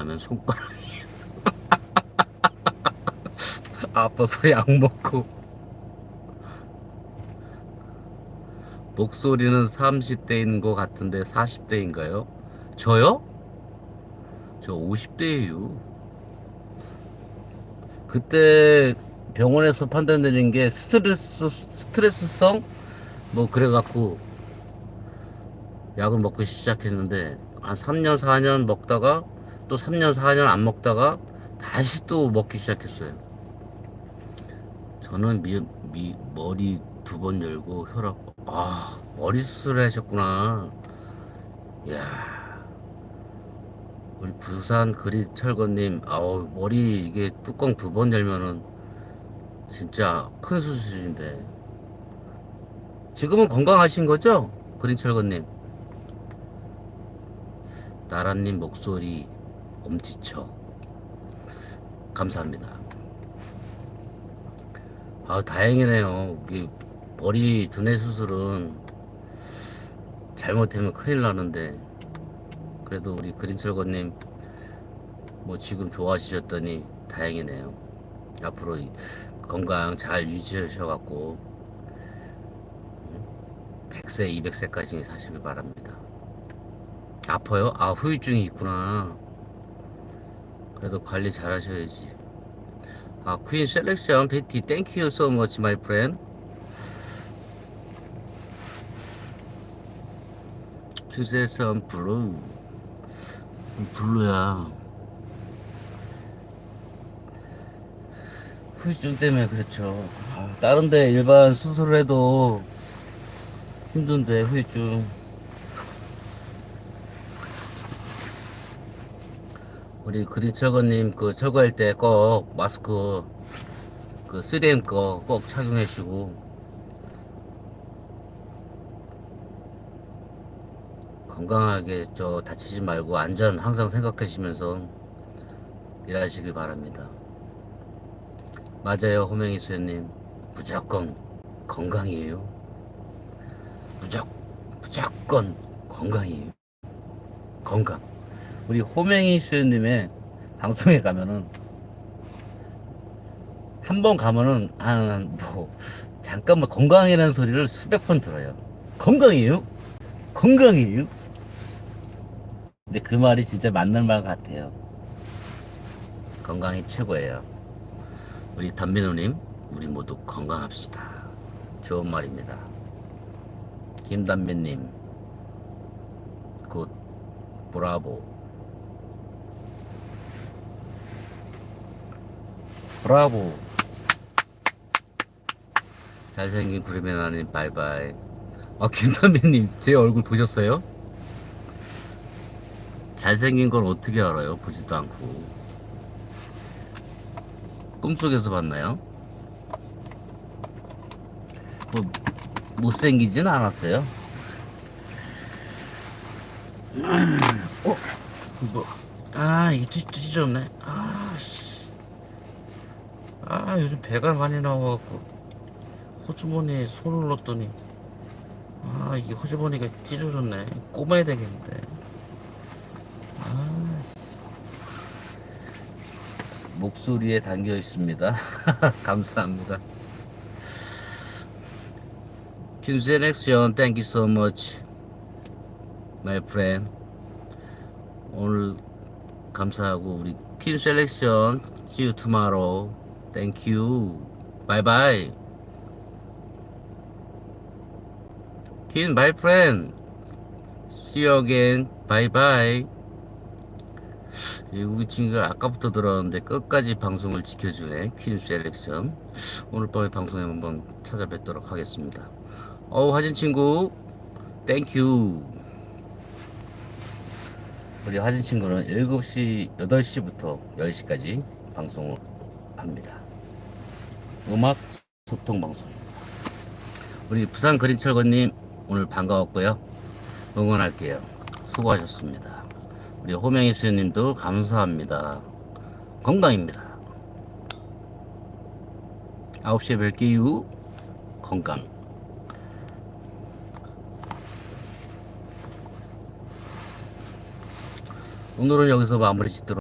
나면 손가락이 아파서 약 먹고 목소리는 30대인 것 같은데 40대인가요? 저요? 저 50대예요. 그때 병원에서 판단 내린 게 스트레스 스트레스성 뭐 그래갖고 약을 먹고 시작했는데 한 3년 4년 먹다가 또 3년 4년 안 먹다가 다시 또 먹기 시작했어요. 저는 미, 미, 머리 두 번 열고 혈압 아 머리 수술을 하셨구나. 이야 우리 부산 그리철거님 아우 머리 이게 뚜껑 두 번 열면은 진짜 큰 수술인데 지금은 건강하신 거죠? 그린철거님 나라님 목소리 엄지척. 감사합니다. 아 다행이네요. 이게 머리 두뇌 수술은 잘못하면 큰일 나는데. 그래도 우리 그린철거님 뭐 지금 좋아지셨더니 다행이네요. 앞으로 이 건강 잘 유지하셔갖고 100세 200세까지 사시길 바랍니다. 아파요? 아 후유증이 있구나 그래도 관리 잘 하셔야지. 아 퀸 셀렉션 베티 땡큐 so much my friend. 퀸 셀렉션 블루 블루야. 후유증 때문에 그렇죠. 아, 다른데 일반 수술을 해도 힘든데 후유증 우리 그리 철거님 그 철거할 때 꼭 마스크 그 3M 거 꼭 착용하시고 건강하게 저 다치지 말고 안전 항상 생각하시면서 일하시길 바랍니다. 맞아요, 호명이 수연님. 무조건 건강이에요. 무조, 무조건 건강이에요. 건강. 우리 호명이 수연님의 방송에 가면은 한 번 가면은 한뭐 잠깐만 건강이라는 소리를 수백 번 들어요. 건강이에요? 건강이에요? 근데 그 말이 진짜 맞는 말 같아요. 건강이 최고예요. 우리 담민호님, 우리 모두 건강합시다. 좋은 말입니다. 김담민님, 굿, 브라보. 브라보. 잘생긴 구리맨아님, 바이바이. 아, 김담민님, 제 얼굴 보셨어요? 잘생긴 걸 어떻게 알아요? 보지도 않고. 꿈속에서 봤나요? 뭐, 못생기진 않았어요. 어? 뭐, 아, 이게 찢, 찢어졌네. 아, 씨. 아, 요즘 배가 많이 나와갖고, 호주머니에 손을 넣었더니, 아, 이게 호주머니가 찢어졌네. 꼬매야 되겠는데. 아, 목소리에 담겨 있습니다. 감사합니다. 퀸 셀렉션, thank you so. 오늘 감사하고 우리 퀸 셀렉션, see you tomorrow. Bye bye. 퀸, my friend. See you again. Bye bye. 우리 친구가 아까부터 들었는데 끝까지 방송을 지켜주네 퀸 셀렉션 오늘 밤에 방송에 한번 찾아뵙도록 하겠습니다 어우 하진 친구 땡큐 우리 하진 친구는 7시 8시부터 10시까지 방송을 합니다 음악 소통 방송입니다 우리 부산 그린철거님 오늘 반가웠고요 응원할게요 수고하셨습니다 우리 호명이 수연님도 감사합니다. 건강입니다. 9시에 뵐게요. 건강. 오늘은 여기서 마무리 짓도록